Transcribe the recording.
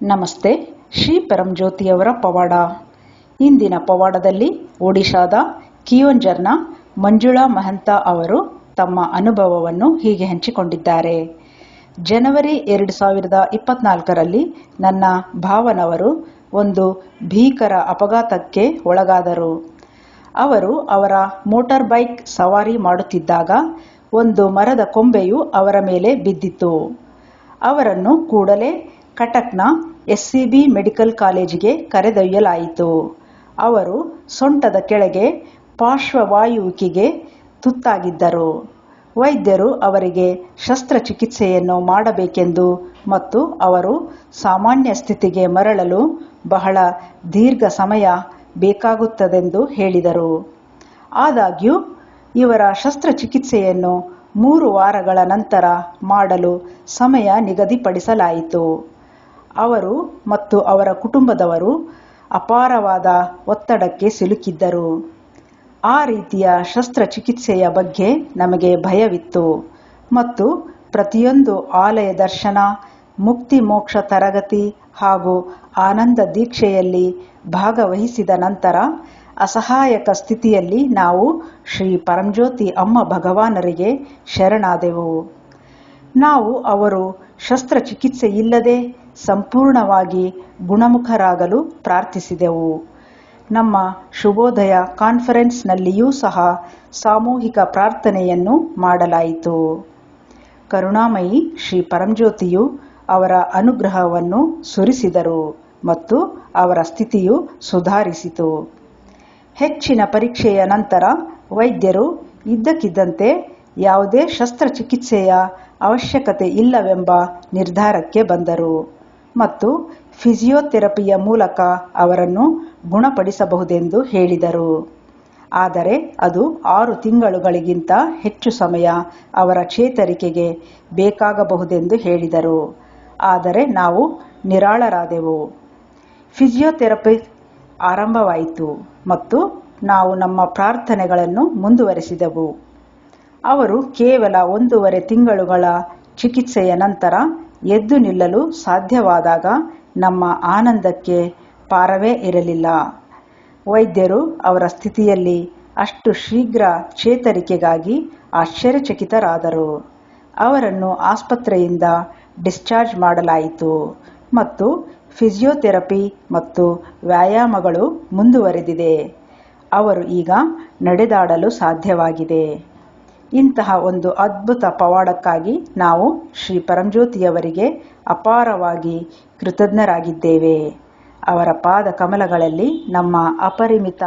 ನಮಸ್ತೆ, ಶ್ರೀ ಪರಂಜ್ಯೋತಿಯವರ ಪವಾಡ. ಇಂದಿನ ಪವಾಡದಲ್ಲಿ ಒಡಿಶಾದ ಕಿಯೋಂಜರ್ನ ಮಂಜುಳಾ ಮಹಂತ ಅವರು ತಮ್ಮ ಅನುಭವವನ್ನು ಹೀಗೆ ಹಂಚಿಕೊಂಡಿದ್ದಾರೆ. ಜನವರಿ ಎರಡು ಸಾವಿರದ ಇಪ್ಪತ್ನಾಲ್ಕರಲ್ಲಿ ನನ್ನ ಭಾವನವರು ಒಂದು ಭೀಕರ ಅಪಘಾತಕ್ಕೆ ಒಳಗಾದರು. ಅವರು ಅವರ ಮೋಟಾರ್ ಬೈಕ್ ಸವಾರಿ ಮಾಡುತ್ತಿದ್ದಾಗ ಒಂದು ಮರದ ಕೊಂಬೆಯು ಅವರ ಮೇಲೆ ಬಿದ್ದಿತ್ತು. ಅವರನ್ನು ಕೂಡಲೇ ಕಟಕ್ನ ಎಸ್ಸಿಬಿ ಮೆಡಿಕಲ್ ಕಾಲೇಜಿಗೆ ಕರೆದೊಯ್ಯಲಾಯಿತು. ಅವರು ಸೊಂಟದ ಕೆಳಗೆ ಪಾರ್ಶ್ವವಾಯುವಿಕೆಗೆ ತುತ್ತಾಗಿದ್ದರು. ವೈದ್ಯರು ಅವರಿಗೆ ಶಸ್ತ್ರಚಿಕಿತ್ಸೆಯನ್ನು ಮಾಡಬೇಕೆಂದು ಮತ್ತು ಅವರು ಸಾಮಾನ್ಯ ಸ್ಥಿತಿಗೆ ಮರಳಲು ಬಹಳ ದೀರ್ಘ ಸಮಯ ಬೇಕಾಗುತ್ತದೆಂದು ಹೇಳಿದರು. ಆದಾಗ್ಯೂ, ಇವರ ಶಸ್ತ್ರಚಿಕಿತ್ಸೆಯನ್ನು ಮೂರು ವಾರಗಳ ನಂತರ ಮಾಡಲು ಸಮಯ ನಿಗದಿಪಡಿಸಲಾಯಿತು. ಅವರು ಮತ್ತು ಅವರ ಕುಟುಂಬದವರು ಅಪಾರವಾದ ಒತ್ತಡಕ್ಕೆ ಸಿಲುಕಿದ್ದರು. ಆ ರೀತಿಯ ಶಸ್ತ್ರಚಿಕಿತ್ಸೆಯ ಬಗ್ಗೆ ನಮಗೆ ಭಯವಿತ್ತು ಮತ್ತು ಪ್ರತಿಯೊಂದು ಆಲಯ ದರ್ಶನ, ಮುಕ್ತಿ ಮೋಕ್ಷ ತರಗತಿ ಹಾಗೂ ಆನಂದ ದೀಕ್ಷೆಯಲ್ಲಿ ಭಾಗವಹಿಸಿದ ನಂತರ ಅಸಹಾಯಕ ಸ್ಥಿತಿಯಲ್ಲಿ ನಾವು ಶ್ರೀ ಪರಂಜ್ಯೋತಿ ಅಮ್ಮ ಭಗವಾನರಿಗೆ ಶರಣಾದೆವು. ನಾವು ಅವರು ಶಸ್ತ್ರಚಿಕಿತ್ಸೆಯಿಲ್ಲದೆ ಸಂಪೂರ್ಣವಾಗಿ ಗುಣಮುಖರಾಗಲು ಪ್ರಾರ್ಥಿಸಿದೆವು. ನಮ್ಮ ಶುಭೋದಯ ಕಾನ್ಫರೆನ್ಸ್ನಲ್ಲಿಯೂ ಸಹ ಸಾಮೂಹಿಕ ಪ್ರಾರ್ಥನೆಯನ್ನು ಮಾಡಲಾಯಿತು. ಕರುಣಾಮಯಿ ಶ್ರೀ ಪರಂಜ್ಯೋತಿಯು ಅವರ ಅನುಗ್ರಹವನ್ನು ಸುರಿಸಿದರು ಮತ್ತು ಅವರ ಸ್ಥಿತಿಯು ಸುಧಾರಿಸಿತು. ಹೆಚ್ಚಿನ ಪರೀಕ್ಷೆಯ ನಂತರ ವೈದ್ಯರು ಇದ್ದಕ್ಕಿದ್ದಂತೆ ಯಾವುದೇ ಶಸ್ತ್ರಚಿಕಿತ್ಸೆಯ ಅವಶ್ಯಕತೆ ಇಲ್ಲವೆಂಬ ನಿರ್ಧಾರಕ್ಕೆ ಬಂದರು. ಮತ್ತು ಫಿಸಿಯೋಥೆರಪಿಯ ಮೂಲಕ ಅವರನ್ನು ಗುಣಪಡಿಸಬಹುದೆಂದು ಹೇಳಿದರು. ಆದರೆ ಅದು ಆರು ತಿಂಗಳುಗಳಿಗಿಂತ ಹೆಚ್ಚು ಸಮಯ ಅವರ ಚೇತರಿಕೆಗೆ ಬೇಕಾಗಬಹುದೆಂದು ಹೇಳಿದರು. ಆದರೆ ನಾವು ನಿರಾಳರಾದೆವು. ಫಿಸಿಯೋಥೆರಪಿ ಆರಂಭವಾಯಿತು ಮತ್ತು ನಾವು ನಮ್ಮ ಪ್ರಾರ್ಥನೆಗಳನ್ನು ಮುಂದುವರೆಸಿದೆವು. ಅವರು ಕೇವಲ ಒಂದೂವರೆ ತಿಂಗಳುಗಳ ಚಿಕಿತ್ಸೆಯ ನಂತರ ಎದ್ದು ನಿಲ್ಲಲು ಸಾಧ್ಯವಾದಾಗ ನಮ್ಮ ಆನಂದಕ್ಕೆ ಪಾರವೇ ಇರಲಿಲ್ಲ. ವೈದ್ಯರು ಅವರ ಸ್ಥಿತಿಯಲ್ಲಿ ಅಷ್ಟು ಶೀಘ್ರ ಚೇತರಿಕೆಗಾಗಿ ಆಶ್ಚರ್ಯಚಕಿತರಾದರು. ಅವರನ್ನು ಆಸ್ಪತ್ರೆಯಿಂದ ಡಿಸ್ಚಾರ್ಜ್ ಮಾಡಲಾಯಿತು ಮತ್ತು ಫಿಸಿಯೋಥೆರಪಿ ಮತ್ತು ವ್ಯಾಯಾಮಗಳು ಮುಂದುವರೆದಿದೆ. ಅವರು ಈಗ ನಡೆದಾಡಲು ಸಾಧ್ಯವಾಗಿದೆ. ಇಂತಹ ಒಂದು ಅದ್ಭುತ ಪವಾಡಕ್ಕಾಗಿ ನಾವು ಶ್ರೀ ಪರಂಜ್ಯೋತಿಯವರಿಗೆ ಅಪಾರವಾಗಿ ಕೃತಜ್ಞರಾಗಿದ್ದೇವೆ. ಅವರ ಪಾದ ಕಮಲಗಳಲ್ಲಿ ನಮ್ಮ ಅಪರಿಮಿತ